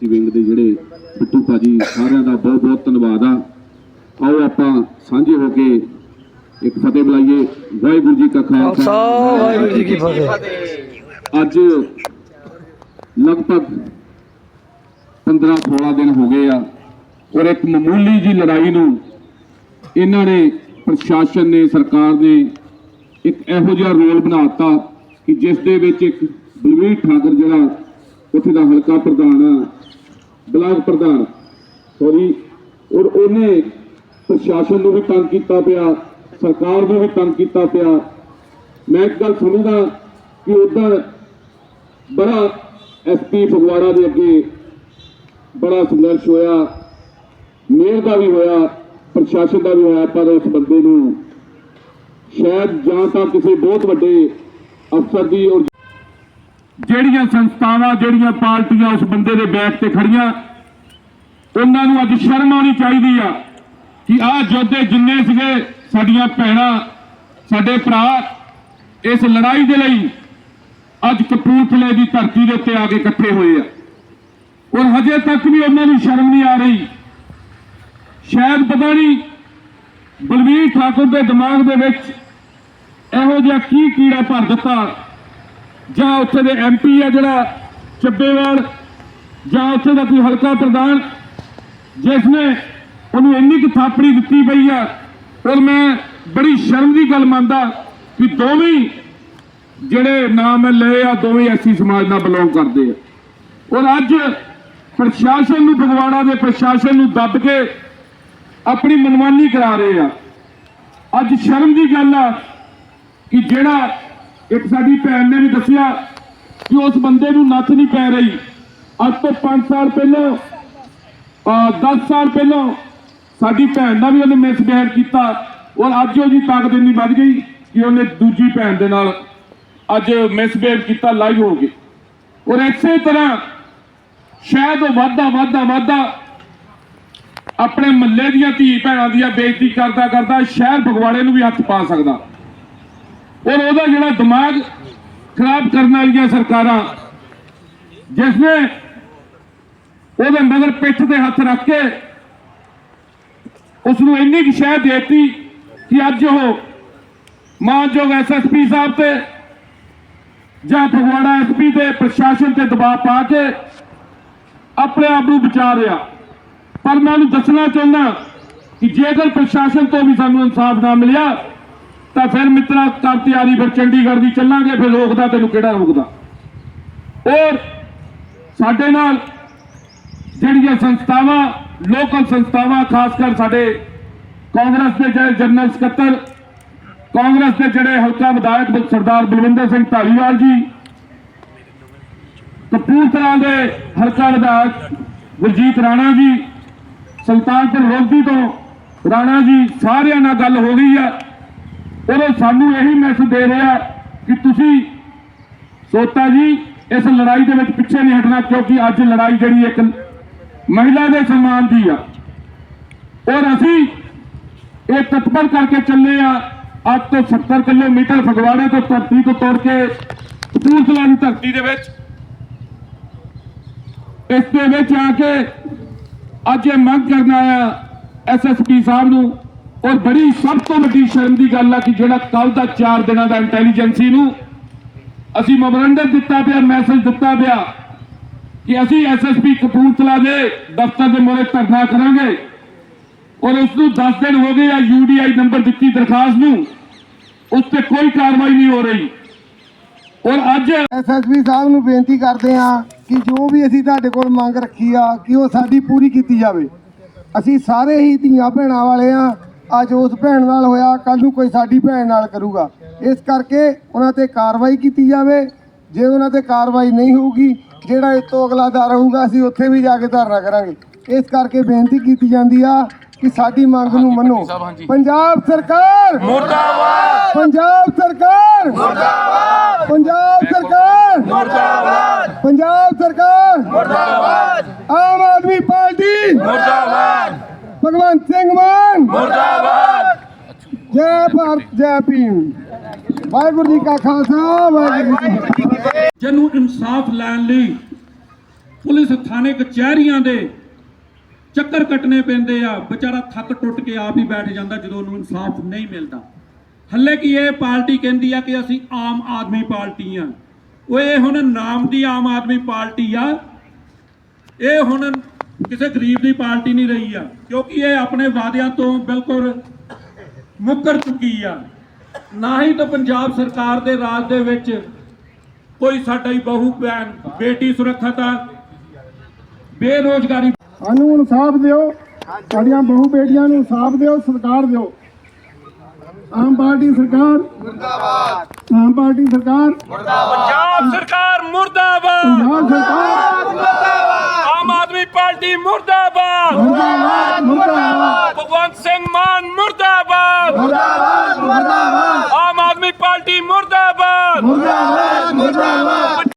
ਸੀ wing ਦੇ ਜਿਹੜੇ ਬਿੱਟੂ ਭਾਜੀ ਸਾਰਿਆਂ ਦਾ ਬਹੁਤ ਬਹੁਤ ਧੰਨਵਾਦ ਆ। ਆਓ ਆਪਾਂ ਸਾਂਝੇ ਹੋ ਕੇ ਇੱਕ ਫਤਿਹ ਬੁਲਾਈਏ। ਵਾਹਿਗੁਰੂ ਜੀ ਕਾ ਖਾਲਸਾ। ਵਾਹਿਗੁਰੂ ਜੀ ਕੀ ਫਤਿਹ। ਅੱਜ ਲਗਭਗ 15 16 ਦਿਨ ਹੋ ਗਏ ਆ ਔਰ ਇੱਕ ਮਾਮੂਲੀ ਜੀ ਲੜਾਈ ਨੂੰ ਇਹਨਾਂ ਨੇ ਪ੍ਰਸ਼ਾਸਨ ਨੇ ਸਰਕਾਰ ਨੇ ਇੱਕ ਇਹੋ ਜਿਹਾ ਰੋਲ ਬਣਾਤਾ ਕਿ ਜਿਸ ਦੇ ਵਿੱਚ ਇੱਕ ਬਲਵੀਰ ਠਾਕਰ ਜਿਹੜਾ ਉੱਥੇ ਦਾ ਹਲਕਾ ਪ੍ਰਧਾਨ ਆ, ਬਲਾਕ ਪ੍ਰਧਾਨ ਸੌਰੀ ਔਰ ਉਹਨੇ ਪ੍ਰਸ਼ਾਸਨ ਨੂੰ ਵੀ ਤੰਗ ਕੀਤਾ ਪਿਆ, ਸਰਕਾਰ ਨੂੰ ਵੀ ਤੰਗ ਕੀਤਾ ਪਿਆ। ਮੈਂ ਇੱਕ ਗੱਲ ਸਮਝਦਾ ਕਿ ਉਦੋਂ ਬੜਾ ਐਸਪੀ ਫਗਵਾੜਾ ਦੇ ਅੱਗੇ ਬੜਾ ਸੰਘਰਸ਼ ਹੋਇਆ, ਮੇਅਰ ਦਾ ਵੀ ਹੋਇਆ, ਪ੍ਰਸ਼ਾਸਨ ਦਾ ਵੀ ਹੋਇਆ, ਪਰ ਉਸ ਬੰਦੇ ਨੂੰ ਸ਼ਾਇਦ ਜਾਂ ਤਾਂ ਕਿਸੇ ਬਹੁਤ ਵੱਡੇ ਅਫਸਰ ਦੀ ਔਰ ਜਿਹੜੀਆਂ ਸੰਸਥਾਵਾਂ, ਜਿਹੜੀਆਂ ਪਾਰਟੀਆਂ ਉਸ ਬੰਦੇ ਦੇ ਬੈਕ ਤੇ ਖੜੀਆਂ, ਉਹਨਾਂ ਨੂੰ ਅੱਜ ਸ਼ਰਮ ਆਉਣੀ ਚਾਹੀਦੀ ਆ ਕਿ ਆਹ ਯੋਧੇ ਜਿੰਨੇ ਸੀਗੇ, ਸਾਡੀਆਂ ਭੈਣਾਂ, ਸਾਡੇ ਭਰਾ, ਇਸ ਲੜਾਈ ਦੇ ਲਈ ਅੱਜ ਕਪੂਰਥਲੇ ਦੀ ਧਰਤੀ ਦੇ ਉੱਤੇ ਆ ਕੇ ਇਕੱਠੇ ਹੋਏ ਆ। ਔਰ ਹਜੇ ਤੱਕ ਵੀ ਉਹਨਾਂ ਨੂੰ ਸ਼ਰਮ ਨਹੀਂ ਆ ਰਹੀ। ਸ਼ਾਇਦ ਪਤਾ ਨਹੀਂ ਬਲਵੀਰ ਠਾਕੁਰ ਦੇ ਦਿਮਾਗ ਦੇ ਵਿੱਚ ਇਹੋ ਜਿਹਾ ਕੀ ਕੀੜਾ ਭਰ ਦਿੱਤਾ ਜਾਂ ਉੱਥੇ ਦੇ ਐਮਪੀ ਆ ਜਿਹੜਾ ਚੱਬੇਵਾਲ, ਜਾਂ ਉੱਥੇ ਦਾ ਕੋਈ ਹਲਕਾ ਪ੍ਰਧਾਨ, ਜਿਸ ਨੇ ਉਹਨੂੰ ਇੰਨੀ ਕੁ ਥਾਪੜੀ ਦਿੱਤੀ ਪਈ ਆ ਔਰ ਮੈਂ ਬੜੀ ਸ਼ਰਮ ਦੀ ਗੱਲ ਮੰਨਦਾ ਕਿ ਦੋਵੇਂ ਜਿਹੜੇ ਨਾਮ ਮੈਂ ਲਏ ਆ, ਦੋਵੇਂ ਐਸੀ ਸਮਾਜ ਨਾਲ ਬਿਲੋਂਗ ਕਰਦੇ ਆ। ਔਰ ਅੱਜ ਪ੍ਰਸ਼ਾਸਨ ਨੂੰ, ਫਗਵਾੜਾ ਦੇ ਪ੍ਰਸ਼ਾਸਨ ਨੂੰ ਦੱਬ ਕੇ ਆਪਣੀ ਮਨਮਾਨੀ ਕਰਾ ਰਹੇ ਆ। ਅੱਜ ਸ਼ਰਮ ਦੀ ਗੱਲ ਆ ਕਿ ਜਿਹੜਾ ਇੱਕ ਸਾਡੀ ਭੈਣ ਨੇ ਵੀ ਦੱਸਿਆ ਕਿ ਉਸ ਬੰਦੇ ਨੂੰ ਨੱਥ ਨਹੀਂ ਪੈ ਰਹੀ। ਅੱਜ ਤੋਂ 5 ਸਾਲ ਪਹਿਲਾਂ, ਅਹ 10 ਸਾਲ ਪਹਿਲਾਂ ਸਾਡੀ ਭੈਣ ਦਾ ਵੀ ਉਹਨੇ ਮਿਸਬਿਹੇਵ ਕੀਤਾ ਔਰ ਅੱਜ ਉਹਦੀ ਤਾਕਤ ਇੰਨੀ ਵੱਧ ਗਈ ਕਿ ਉਹਨੇ ਦੂਜੀ ਭੈਣ ਦੇ ਨਾਲ ਅੱਜ ਮਿਸਬਿਹੇਵ ਕੀਤਾ ਲਾਈਵ ਹੋ ਗਏ। ਔਰ ਇਸੇ ਤਰ੍ਹਾਂ ਸ਼ਾਇਦ ਉਹ ਵਾਧਾ ਵਾਧਾ ਵਾਧਾ ਆਪਣੇ ਮੱਲੇ ਦੀਆਂ ਧੀ ਭੈਣਾਂ ਦੀਆਂ ਬੇਇੱਜ਼ਤੀ ਕਰਦਾ ਕਰਦਾ ਸ਼ਹਿਰ ਫਗਵਾੜੇ ਨੂੰ ਵੀ ਹੱਥ ਪਾ ਸਕਦਾ। ਔਰ ਉਹਦਾ ਜਿਹੜਾ ਦਿਮਾਗ ਖਰਾਬ ਕਰਨ ਵਾਲੀਆਂ ਸਰਕਾਰਾਂ ਜਿਸ ਨੇ ਉਹਦੇ ਮਗਰ ਪਿੱਠ ਤੇ ਹੱਥ ਰੱਖ ਕੇ ਉਸ ਨੂੰ ਇੰਨੀ ਕੁ ਸ਼ਹਿ ਦੇਤੀ ਕਿ ਅੱਜ ਉਹ ਮਾਨਯੋਗ ਐਸਐਸਪੀ ਸਾਹਿਬ ਤੇ ਜਾਂ ਫਗਵਾੜਾ ਐਸਪੀ ਤੇ ਪ੍ਰਸ਼ਾਸਨ ਤੇ ਦਬਾਅ ਪਾ ਕੇ ਆਪਣੇ ਆਪ ਨੂੰ ਬਚਾ ਰਿਹਾ। ਪਰ ਮੈਂ ਉਹਨੂੰ ਦੱਸਣਾ ਚਾਹੁੰਦਾ ਕਿ ਜੇਕਰ ਪ੍ਰਸ਼ਾਸਨ ਤੋਂ ਵੀ ਸਾਨੂੰ ਇਨਸਾਫ ਨਾ ਮਿਲਿਆ ਤਾਂ ਫਿਰ ਮਿੱਤਰਾ, ਕਰ ਤਿਆਰੀ ਫਿਰ ਚੰਡੀਗੜ੍ਹ ਦੀ ਚੱਲਾਂਗੇ, ਫਿਰ ਰੋਕਦਾ ਤੈਨੂੰ ਕਿਹੜਾ ਰੋਕਦਾ? ਔਰ ਸਾਡੇ ਨਾਲ ਜਿਹੜੀਆਂ ਸੰਸਥਾਵਾਂ ਲੋਕਲ ਸੰਸਥਾਵਾਂ, ਖਾਸ ਕਰ ਸਾਡੇ ਕਾਂਗਰਸ ਦੇ ਜਿਹੜੇ ਜਨਰਲ ਸਕੱਤਰ, ਕਾਂਗਰਸ ਦੇ ਜਿਹੜੇ ਹਲਕਾ ਵਿਧਾਇਕ ਸਰਦਾਰ ਬਲਵਿੰਦਰ ਸਿੰਘ ਢਾਲੀਵਾਲ ਜੀ, ਕਪੂਰਥਲਾ ਦੇ ਹਲਕਾ ਵਿਧਾਇਕ ਗੁਰਜੀਤ ਰਾਣਾ ਜੀ, ਸੁਲਤਾਨਪੁਰ ਲੋਧੀ ਤੋਂ ਰਾਣਾ ਜੀ, ਸਾਰਿਆਂ ਨਾਲ ਗੱਲ ਹੋ ਗਈ ਆ ਉਹ ਸਾਨੂੰ ਇਹੀ ਮੈਸੇਜ ਦੇ ਰਿਹਾ ਕਿ ਤੁਸੀਂ ਸੋਤਾ ਜੀ, ਇਸ ਲੜਾਈ ਦੇ ਵਿੱਚ ਪਿੱਛੇ ਨਹੀਂ ਹਟਣਾ ਕਿਉਂਕਿ ਅੱਜ ਲੜਾਈ ਜਿਹੜੀ ਇੱਕ ਮਹਿਲਾ ਦੇ ਸਨਮਾਨ ਦੀ ਆ। ਔਰ ਅਸੀਂ ਇਹ ਤਤਪਰ ਕਰਕੇ ਚੱਲੇ ਆ, ਅੱਜ ਤੋਂ 70 ਕਿਲੋਮੀਟਰ ਫਗਵਾੜੇ ਤੋਂ ਧਰਤੀ ਤੋਂ ਤੁਰ ਕੇ ਕਪੂਰਥਲਾ ਦੀ ਧਰਤੀ ਦੇ ਵਿੱਚ। ਇਸ ਦੇ ਵਿੱਚ ਆ ਕੇ ਅੱਜ ਇਹ ਮੰਗ ਕਰਨ ਆਇਆ ਐਸਐਸਪੀ ਸਾਹਿਬ ਨੂੰ ਔਰ ਬੜੀ ਸਭ ਤੋਂ ਵੱਡੀ ਸ਼ਰਮ ਦੀ ਗੱਲ ਆ ਕਿ ਜਿਹੜਾ ਕੱਲ ਦਾ 4 ਦਿਨਾਂ ਦਾ ਇੰਟੈਲੀਜੈਂਸੀ ਨੂੰ ਅਸੀਂ ਮੈਮੋਰੰਡਮ ਦਿੱਤਾ ਪਿਆ ਮੈਸੇਜ ਦਿੱਤਾ ਪਿਆ ਕਿ ਅਸੀਂ ਐਸਐਸਪੀ ਕਪੂਰਥਲਾ ਦੇ ਦਫ਼ਤਰ ਦੇ ਮੂਹਰੇ ਧਰਨਾ ਕਰਾਂਗੇ ਔਰ ਉਸ ਨੂੰ 10 ਦਿਨ ਹੋ ਗਏ ਆ ਯੂਡੀਆਈ ਨੰਬਰ ਦਿੱਤੀ ਦਰਖਾਸਤ ਨੂੰ, ਉਸ ਤੇ ਕੋਈ ਕਾਰਵਾਈ ਨਹੀਂ ਹੋ ਰਹੀ। ਔਰ ਅੱਜ ਐਸਐਸਪੀ ਸਾਹਿਬ ਨੂੰ ਬੇਨਤੀ ਕਰਦੇ ਹਾਂ ਕਿ ਜੋ ਵੀ ਅਸੀਂ ਤੁਹਾਡੇ ਕੋਲ ਮੰਗ ਰੱਖੀ ਆ, ਕਿ ਉਹ ਸਾਡੀ ਪੂਰੀ ਕੀਤੀ ਜਾਵੇ। ਅਸੀਂ ਸਾਰੇ ਹੀ ਧੀਆਂ ਭੈਣਾਂ ਵਾਲੇ ਆ ਅੱਜ ਉਸ ਭੈਣ ਨਾਲ ਹੋਇਆ ਕੱਲ ਨੂੰ ਕੋਈ ਸਾਡੀ ਭੈਣ ਨਾਲ ਕਰੂਗਾ। ਇਸ ਕਰਕੇ ਉਹਨਾਂ ਤੇ ਕਾਰਵਾਈ ਕੀਤੀ ਜਾਵੇ। ਜੇ ਉਹਨਾਂ ਤੇ ਕਾਰਵਾਈ ਨਹੀਂ ਹੋਊਗੀ ਜਿਹੜਾ ਇਸ ਤੋਂ ਅਗਲਾ ਦਰ ਹੋਊਗਾ ਅਸੀਂ ਉੱਥੇ ਵੀ ਜਾ ਕੇ ਧਰਨਾ ਕਰਾਂਗੇ। ਇਸ ਕਰਕੇ ਬੇਨਤੀ ਕੀਤੀ ਜਾਂਦੀ ਆ ਕਿ ਸਾਡੀ ਮੰਗ ਨੂੰ ਮੰਨੋ। ਪੰਜਾਬ ਸਰਕਾਰ! ਮੁਰਦਾਬਾਦ! ਪੰਜਾਬ ਸਰਕਾਰ! ਮੁਰਦਾਬਾਦ! ਪੰਜਾਬ ਸਰਕਾਰ! ਮੁਰਦਾਬਾਦ! ਪੰਜਾਬ ਸਰਕਾਰ! ਮੁਰਦਾਬਾਦ! ਆਮ ਆਦਮੀ ਪਾਰਟੀ! ਮੁਰਦਾਬਾਦ! ਭਗਵੰਤ ਸਿੰਘ ਮਾਨ। ਮੁਰਦਾਬਾਦ। ਜੈ ਭਾਰਤ ਜੈ ਭੀਮ। ਵਾਹਿਗੁਰੂ ਜੀ ਕਾ ਖਾਲਸਾ ਵਾਹਿਗੁਰੂ ਜੀ ਕੀ ਫਤਿਹ। ਜਿਹਨੂੰ ਇਨਸਾਫ ਲੈਣ ਲਈ ਪੁਲਿਸ ਥਾਣੇ ਕਚਹਿਰੀਆਂ ਦੇ ਚੱਕਰ ਕੱਟਣੇ ਪੈਂਦੇ ਆ ਵਿਚਾਰਾ ਥੱਕ ਟੁੱਟ ਕੇ ਆਪ ਹੀ ਬੈਠ ਜਾਂਦਾ ਜਦੋਂ ਉਹਨੂੰ ਇਨਸਾਫ ਨਹੀਂ ਮਿਲਦਾ। ਹੱਲੇ ਕੀ ਇਹ ਪਾਰਟੀ ਕਹਿੰਦੀ ਆ ਕਿ ਅਸੀਂ ਆਮ ਆਦਮੀ ਪਾਰਟੀ ਆ। ਉਹ ਇਹ ਹੁਣ ਨਾਮ ਦੀ ਆਮ ਆਦਮੀ ਪਾਰਟੀ ਆ। ਇਹ ਹੁਣ ਕਿਸੇ ਗਰੀਬ ਦੀ ਪਾਰਟੀ ਨਹੀਂ ਰਹੀ ਆ ਕਿਉਂਕਿ ਇਹ ਆਪਣੇ ਵਾਅਦਿਆਂ ਤੋਂ ਬਿਲਕੁਲ ਮੁੱਕਰ ਚੁੱਕੀ ਆ। ਨਾ ਹੀ ਤਾਂ ਪੰਜਾਬ ਸਰਕਾਰ ਦੇ ਰਾਜ ਦੇ ਵਿੱਚ ਕੋਈ ਸਾਡਾ ਹੀ ਬਹੂ ਭੈਣ ਬੇਟੀ ਸੁਰੱਖਿਅਤ ਆ। ਬੇਰੋਜ਼ਗਾਰੀ ਸਾਨੂੰ ਇਨਸਾਫ ਦਿਓ ਸਾਡੀਆਂ ਬਹੂ ਬੇਟੀਆਂ ਨੂੰ ਇਨਸਾਫ ਦਿਓ ਸਰਕਾਰ ਦਿਓ। ਆਮ ਪਾਰਟੀ ਸਰਕਾਰ ਮੁਰਦਾਬਾਦ ਆਮ ਪਾਰਟੀ ਸਰਕਾਰ ਪੰਜਾਬ ਸਰਕਾਰ ਮੁਰਦਾਬਾਦ। ਪੰਜਾਬ ਸਰਕਾਰ ਆਮ ਆਦਮੀ ਪਾਰਟੀ ਮੁਰਦਾਬਾਦ ਮੁਰਦਾਬਾਦ ਮੁਰਦਾਬਾਦ ਭਗਵੰਤ ਸਿੰਘ ਮਾਨ ਮੁਰਦਾਬਾਦ ਮੁਰਦਾਬਾਦ ਮੁਰਦਾਬਾਦ ਆਮ ਆਦਮੀ ਪਾਰਟੀ ਮੁਰਦਾਬਾਦ ਮੁਰਦਾਬਾਦ ਮੁਰਦਾਬਾਦ